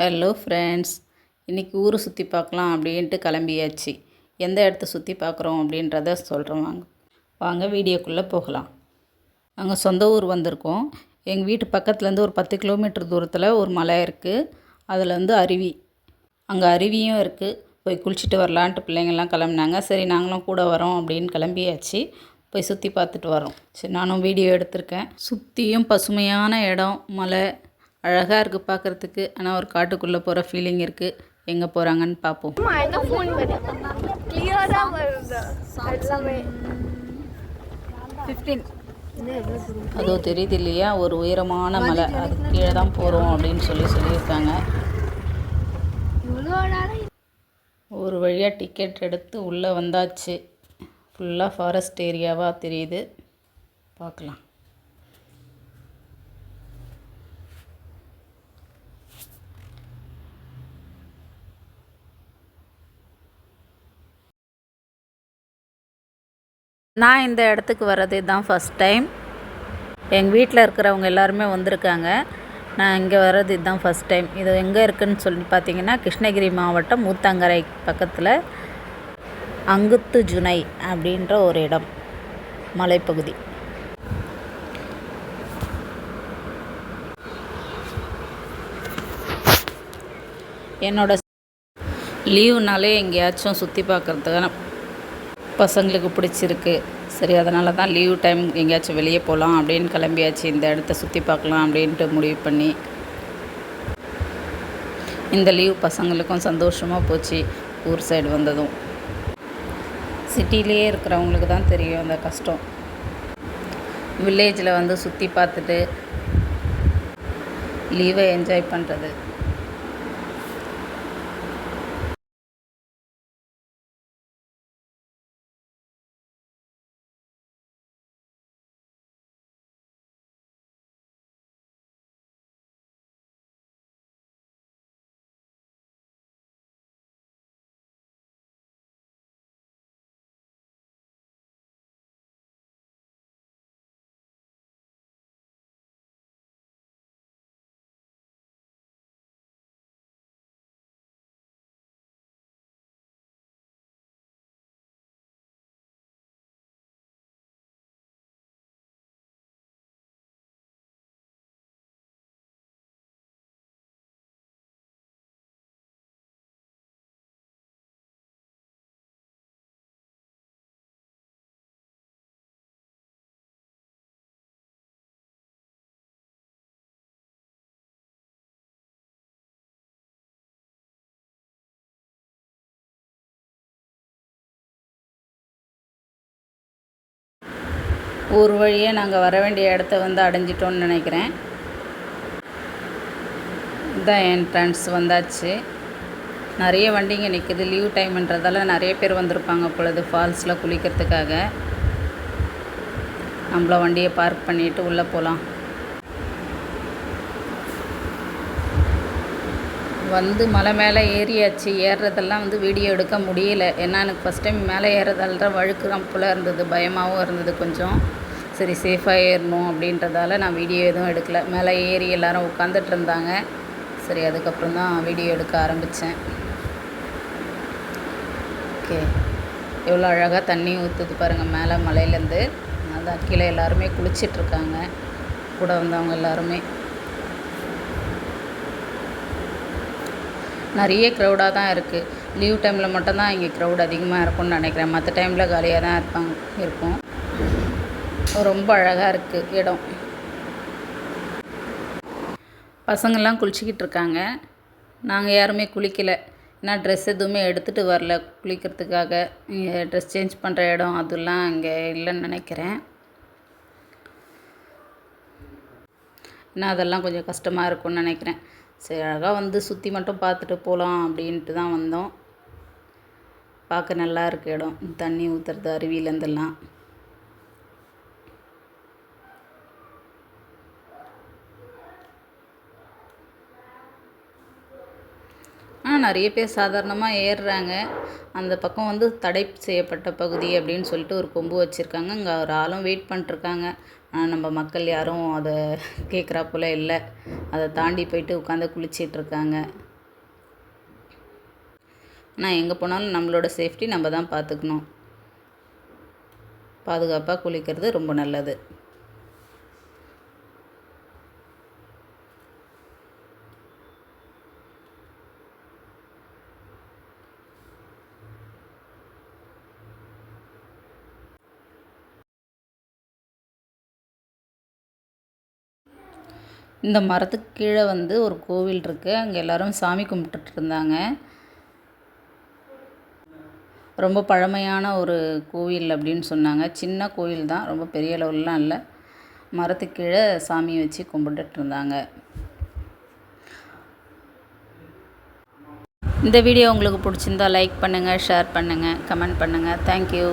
Hello friends இன்றைக்கி ஊரை சுற்றி பார்க்கலாம் அப்படின்ட்டு கிளம்பியாச்சு. எந்த இடத்த சுற்றி பார்க்குறோம் அப்படின்றத சொல்கிறோம் வாங்க. வாங்க வீடியோக்குள்ளே போகலாம். நாங்கள் சொந்த ஊர் வந்திருக்கோம். எங்கள் வீட்டு பக்கத்துலேருந்து ஒரு பத்து கிலோமீட்டர் தூரத்தில் ஒரு மலை இருக்குது அதில் வந்து அருவி. அங்கே அருவியும் இருக்குது போய் குளிச்சுட்டு வரலான்ட்டு பிள்ளைங்கள்லாம் கிளம்புனாங்க. சரி நாங்களும் கூட வரோம் அப்படின்னு கிளம்பியாச்சு. போய் சுற்றி பார்த்துட்டு வரோம். சரி நானும் வீடியோ எடுத்திருக்கேன். சுற்றியும் பசுமையான இடம் மலை. அழகாக இருக்குது பார்க்குறதுக்கு ஆனால் ஒரு காட்டுக்குள்ளே போகிற ஃபீலிங் இருக்குது எங்கே போகிறாங்கன்னு பார்ப்போம் அதோ தெரியுது இல்லையா? ஒரு உயரமான மலை. அது கீழே தான் போகிறோம் அப்படின்னு சொல்லி சொல்லியிருக்காங்க. ஒரு வழியாக டிக்கெட் எடுத்து உள்ளே வந்தாச்சு. ஃபுல்லாக ஃபாரஸ்ட் ஏரியாவாக தெரியுது. பார்க்கலாம் நான் இந்த இடத்துக்கு வர்றது தான் ஃபஸ்ட் டைம் எங்கள் வீட்டில் இருக்கிறவங்க எல்லாருமே வந்திருக்காங்க. நான் இங்கே வர்றது இதுதான் ஃபஸ்ட் டைம் இது எங்கே இருக்குதுன்னு சொல்லி பார்த்தீங்கன்னா கிருஷ்ணகிரி மாவட்டம் மூத்தங்கரை பக்கத்தில் அங்குத்து ஜுனை அப்படின்ற ஒரு இடம் மலைப்பகுதி. என்னோட லீவுனாலே எங்கேயாச்சும் சுற்றி பார்க்குறதுக்கான பசங்களுக்கு பிடிச்சிருக்கு. சரி அதனால தான் லீவ் டைம் எங்கேயாச்சும் வெளியே போகலாம் அப்படின்னு கிளம்பியாச்சு. இந்த இடத்த சுற்றி பார்க்கலாம் அப்படின்ட்டு முடிவு பண்ணி இந்த லீவ் பசங்களுக்கும் சந்தோஷமாக போச்சு ஊர் சைடு வந்ததும். சிட்டிலேயே இருக்கிறவங்களுக்கு தான் தெரியும் அந்த கஷ்டம். வில்லேஜில் வந்து சுற்றி பார்த்துட்டு லீவை என்ஜாய் பண்ணுறது ஊர் வழியே நாங்கள் வர வேண்டிய இடத்த வந்து அடைஞ்சிட்டோன்னு நினைக்கிறேன். இதான் என்ட்ரன்ஸ் வந்தாச்சு. நிறைய வண்டிங்க நிற்குது லீவ் டைம்ன்றதால நிறைய பேர் வந்திருப்பாங்க பொழுது ஃபால்ஸில் குளிக்கிறதுக்காக. நம்மள வண்டியை பார்க் பண்ணிவிட்டு உள்ளே போகலாம் வந்து மலை மேலே ஏறியாச்சு. ஏறுறதெல்லாம் வந்து வீடியோ எடுக்க முடியல. ஏன்னா எனக்கு ஃபஸ்ட் டைம் மேலே ஏறுறதால தான் வழுக்குறம் போல் இருந்தது. பயமாகவும் இருந்தது கொஞ்சம். சரி சேஃபாக ஏறணும் அப்படின்றதால நான் வீடியோ எதுவும் எடுக்கலை. மேலே ஏறி எல்லோரும் உட்காந்துட்டு இருந்தாங்க. சரி அதுக்கப்புறம் தான் வீடியோ எடுக்க ஆரம்பித்தேன் ஓகே. எவ்வளோ அழகாக தண்ணி ஊற்றுது பாருங்கள் மேலே மலையிலேருந்து. அதான் கீழே எல்லாருமே குளிச்சிட்ருக்காங்க கூட வந்தவங்க எல்லாருமே. நிறைய க்ரௌடாக தான் இருக்குது லீவ் டைமில் மட்டும்தான் இங்கே க்ரௌட் அதிகமாக இருக்கும்னு நினைக்கிறேன். மற்ற டைமில் காலியாக தான் இருப்பாங்க இருக்கும் ரொம்ப அழகாக இருக்குது இடம். பசங்கள்லாம் குளிச்சிக்கிட்டு இருக்காங்க. நாங்கள் யாருமே குளிக்கலை. ஏன்னா ட்ரெஸ் எதுவுமே எடுத்துகிட்டு வரல குளிக்கிறதுக்காக. இங்கே ட்ரெஸ் சேஞ்ச் பண்ணுற இடம் அதெல்லாம் இங்கே இல்லைன்னு நினைக்கிறேன். ஏன்னா அதெல்லாம் கொஞ்சம் கஷ்டமாக இருக்கும்னு நினைக்கிறேன். சரி அழகாக வந்து சுற்றி மட்டும் பார்த்துட்டு போகலாம் அப்படின்ட்டு தான் வந்தோம். பார்க்க நல்லா இருக்குது இடம். தண்ணி ஊற்றுறது அருவியிலேருந்தெல்லாம். தான் நிறைய பேர் சாதாரணமாக ஏறுறாங்க. அந்த பக்கம் வந்து தடை செய்யப்பட்ட பகுதி அப்படின்னு சொல்லிட்டு ஒரு கொம்பு வச்சுருக்காங்க. அங்கே ஒரு ஆளும் வெயிட் பண்ணிட்டுருக்காங்க. ஆனால் நம்ம மக்கள் யாரும் அதை கேட்குறா போல் இல்லை. அதை தாண்டி போயிட்டு உட்காந்து குளிச்சிட்ருக்காங்க ஆனால் எங்கே போனாலும் நம்மளோட சேஃப்டி நம்ம தான் பார்த்துக்கணும் பாதுகாப்பாக குளிக்கிறது ரொம்ப நல்லது. இந்த மரத்துக்கு கீழே வந்து ஒரு கோவில் இருக்குது அங்கே எல்லோரும் சாமி கும்பிட்டுட்டு இருந்தாங்க. ரொம்ப பழமையான ஒரு கோவில் அப்படின்னு சொன்னாங்க. சின்ன கோவில் தான் ரொம்ப பெரிய அளவுலாம் இல்லை. மரத்துக்கு கீழே சாமியை வச்சு கும்பிட்டுட்டு இருந்தாங்க. இந்த வீடியோ உங்களுக்கு பிடிச்சிருந்தா லைக் பண்ணுங்கள் ஷேர் பண்ணுங்கள் கமெண்ட் பண்ணுங்கள் தேங்க்யூ